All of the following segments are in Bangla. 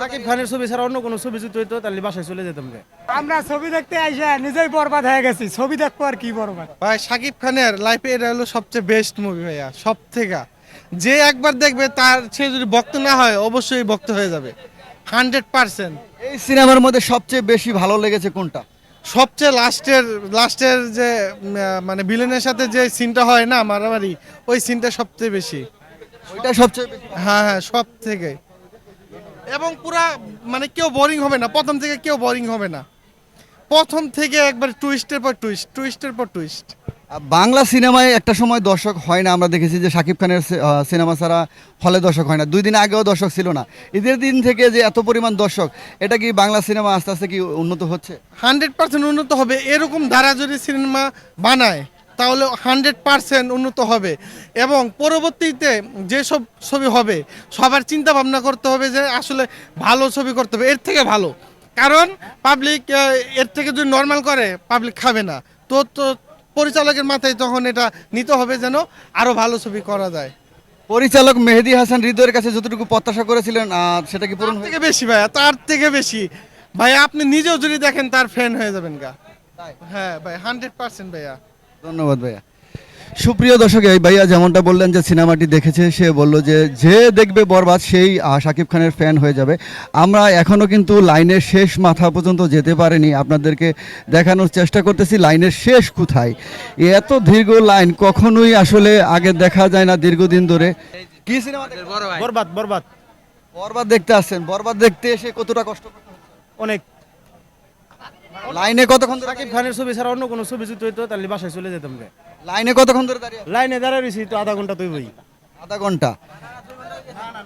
সাকিব খানের ছবি ছাড়া অন্য কোনো ছবি যদি হইতো তাহলে বাসায় চলে যেতাম রে আমরা ছবি দেখতে আইসা নিজেই বরবাদ হয়ে গেছি ছবি দেখব আর কি বরবাদ। ভাই শাকিব খানের লাইফে এটা হলো সবচেয়ে বেস্ট মুভি ভাইয়া সব থেকে যে একবার দেখবে তার সে যদি ভক্ত না হয় অবশ্যই ভক্ত হয়ে যাবে। হান্ড্রেড পার্সেন্ট এই সিনেমার মধ্যে সবচেয়ে বেশি ভালো লেগেছে কোনটা? সবচেয়ে লাস্টের লাস্টের যে মানে ভিলেনের সাথে যে সিনটা হয় না মারামারি ওই সিনটা সবচেয়ে বেশি। ওইটা সবচেয়ে হ্যাঁ হ্যাঁ সব থেকে এবং পুরা মানে কেউ বোরিং হবে না। প্রথম থেকে কেউ বোরিং হবে না। প্রথম থেকে একবার টুইস্টের পর টুইস্ট টুইস্টের পর টুইস্ট বাংলা সিনেমায় একটা সময় দর্শক হয় না। আমরা দেখেছি যে শাকিব খানের সিনেমা ছাড়া হলে দর্শক হয় না। দুই দিন আগেও দর্শক ছিল না। ঈদের দিন থেকে যে এত পরিমাণ দর্শক এটা কি বাংলা সিনেমা আস্তে আস্তে কি উন্নত হচ্ছে? হান্ড্রেড পার্সেন্ট উন্নত হবে। এরকম ধারা যদি সিনেমা বানায়। তাহলে হান্ড্রেড পার্সেন্ট উন্নত হবে। এবং পরবর্তীতে যেসব ছবি হবে সবার চিন্তা ভাবনা করতে হবে যে আসলে ভালো ছবি করতে হবে এর থেকে ভালো। কারণ পাবলিক এর থেকে যদি নর্মাল করে পাবলিক খাবে না। তো তো পরিচালকের মাথায় তখন এটা নিতে হবে যেন আরও ভালো ছবি করা যায়। পরিচালক মেহেদি হাসান হৃদয়ের কাছে যতটুকু প্রত্যাশা করেছিলেন সেটা কি পূরণ থেকে বেশি ভাইয়া তার থেকে বেশি। ভাইয়া আপনি নিজেও যদি দেখেন তার ফ্যান হয়ে যাবেন গা। হ্যাঁ ভাই হান্ড্রেড পার্সেন্ট ভাইয়া। ধন্যবাদ ভাইয়া। সুপ্রিয় দর্শক এই ভাইয়া যেমনটা বললেন যে সিনেমাটি দেখেছে সে বলল যে যে দেখবে বরবাদ সেই শাকিব খানের ফ্যান হয়ে যাবে। আমরা এখনও কিন্তু লাইনের শেষ মাথা পর্যন্ত যেতে পারিনি। আপনাদেরকে দেখানোর চেষ্টা করতেছি লাইনের শেষ কোথায়? এত দীর্ঘ লাইন কখনোই আসলে আগে দেখা যায় না দীর্ঘদিন ধরে। কি সিনেমা বরবাদ বরবাদ। বরবাদ দেখতে আসছেন। বরবাদ দেখতে এসে কতটা কষ্ট অনেক। লাইনে কতক্ষণ ধরে সাকিব খানের ছবি ছাড়া অন্য কোনো ছবি যদি হইতো তাহলে বাসায় চলে যেতাম রে লাইনে কতক্ষণ ধরে দাঁড়িয়ে লাইনে দাঁড়ায় রয়েছি তো আধা ঘণ্টা তুই বই আধা ঘণ্টা।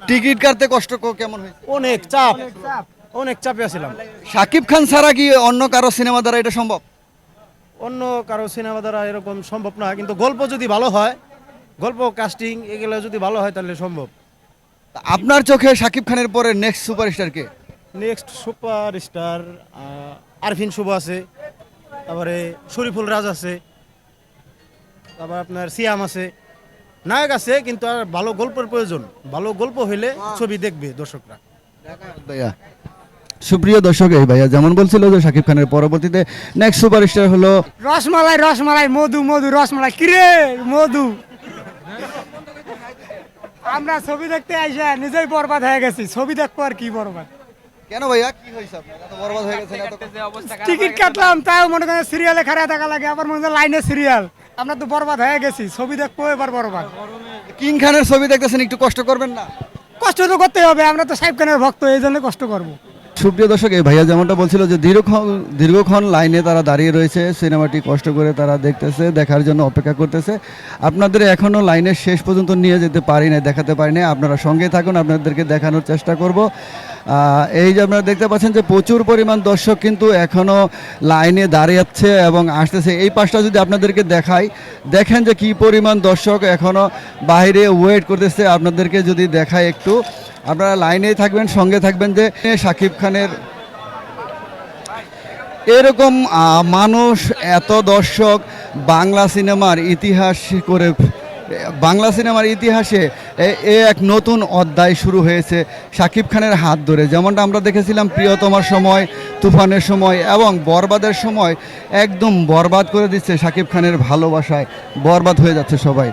টিকিট কাটতে কষ্ট ক- কেমন হয়েছে? অনেক চাপ অনেক চাপে আছিলাম। শাকিব খান ছাড়া কি অন্য কারও সিনেমা দ্বারা এটা সম্ভব? অন্য কারও সিনেমা দ্বারা এরকম সম্ভব না কিন্তু গল্প যদি ভালো হয় গল্প কাস্টিং এগুলো যদি ভালো হয় তাহলে সম্ভব। আপনার চোখে শাকিব খানের পরে নেক্সট সুপারস্টার কে? Next super star Arifin Shuvo আছে তারপরে শরীফুল রাজ আছে তারপর আপনার সিয়াম আছে। নায়ক আছে কিন্তু আর ভালো গল্পের প্রয়োজন। ভালো গল্প হইলে ছবি দেখবে দর্শকরা। ভাইয়া সুপ্রিয় দর্শক এই ভাইয়া যেমন বলছিল যে শাকিব খানের পরবর্তীতে নেক্সট সুপারস্টার হলো রসমালাই রসমালাই মধু মধু রসমালাই। কিরে মধু? আমরা ছবি দেখতে আইসা নিজেই বরবাদ হয়ে গেছি। ছবি দেখব আর কি বরবাদ? কেন ভাইয়া? কি হয়েছে আপনার? এত বরবাদ হয়ে গেছে এত টিকিট কাটলাম তাও মনে করেন সিরিয়ালে খারা থাকা লাগে আবার মনে করেন লাইনে সিরিয়াল আমরা তো বরবাদ হয়ে গেছি ছবি দেখব এবার বরবাদ। কিং খানের ছবি দেখতেছেন একটু কষ্ট করবেন না? কষ্ট তো করতে হবে আমরা তো সাহেব খানের ভক্ত এই জন্য কষ্ট করব। সুপ্রিয় দর্শক, এই ভাইয়া যেমনটা বলছিল যে দীর্ঘক্ষণ দীর্ঘক্ষণ লাইনে তারা দাঁড়িয়ে রয়েছে, সিনেমাটি কষ্ট করে তারা দেখতেছে, দেখার জন্য অপেক্ষা করতেছে। আপনাদের এখনও লাইনের শেষ পর্যন্ত নিয়ে যেতে পারি না দেখাতে পারি না আপনারা সঙ্গে থাকুন, আপনাদেরকে দেখানোর চেষ্টা করব। এই যে আপনারা দেখতে পাচ্ছেন যে প্রচুর পরিমাণ দর্শক কিন্তু এখনও লাইনে দাঁড়িয়েছে এবং আসতেছে। এই পাশটা যদি আপনাদেরকে দেখাই, দেখেন যে কি পরিমাণ দর্শক এখনও বাইরে ওয়েট করতেছে। আপনাদেরকে যদি দেখায় একটু আপনারা লাইনেই থাকবেন, সঙ্গে থাকবেন যে শাকিব খানের। এরকম মানুষ, এত দর্শক, বাংলা সিনেমার ইতিহাস করে, বাংলা সিনেমার ইতিহাসে এ- এ এক নতুন অধ্যায় শুরু হয়েছে শাকিব খানের হাত ধরে। যেমনটা আমরা দেখেছিলাম প্রিয়তমার সময়, তুফানের সময় এবং বরবাদের সময়, একদম বরবাদ করে দিচ্ছে শাকিব খানের ভালোবাসায়। বরবাদ হয়ে যাচ্ছে সবাই।